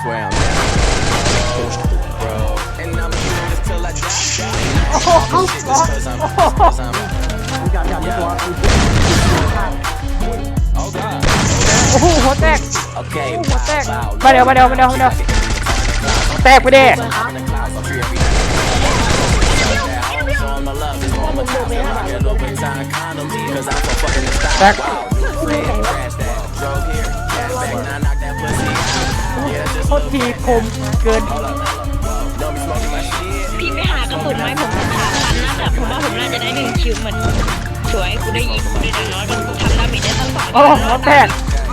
That's where I'm at. Bro. And I'm doing this till I die. Oh, shit, just cause I'm, cause I'm. Yeah. Oh, God. โอ้โหหัวแตก Okay. หัวแตก มาเดี๋ยวมาเดี๋ยวมาเดี๋ยวมาเดี๋ยวแตกไปเด้ แตก Wow. คตรทีคมเกิน hold up. Don't be smoking my shit. พี่ไปหากระสุนไหมผมสามพันนะแต่ผมว่าผมน่าจะได้หนึ่งคิวเหมือนสวยกูได้ยิงกูได้ดังน้อยกูทำดาเมจได้ตั้งสองโอ้หัวแตก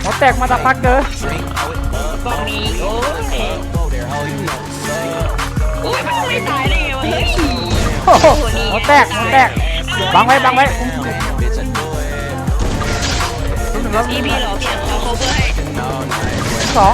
หัวแตกมาตะพักเกอบอกมีโอ้ย Whoa there, ho, you know what's up. โอ้ยมันไม่ตายได้ไงวะเฮ้ยโอ้โหหัวแตกหัวแตกบังไว้บังไว้ Bitch, I do it พี่พี่เหรอเปลี่ยนขอ cover ให้ all night. สอง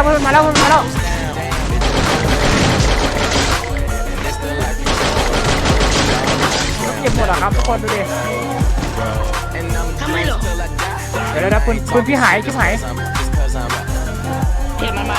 แล้วเพื่อนมาแล้วเพื่อนมาแล้วเก็บหมดเหรอครับทุกคนดูดิทำไมเหรอเดี๋ยวนะปืนปืนพี่หายชิบหายเดี๋ยมันมา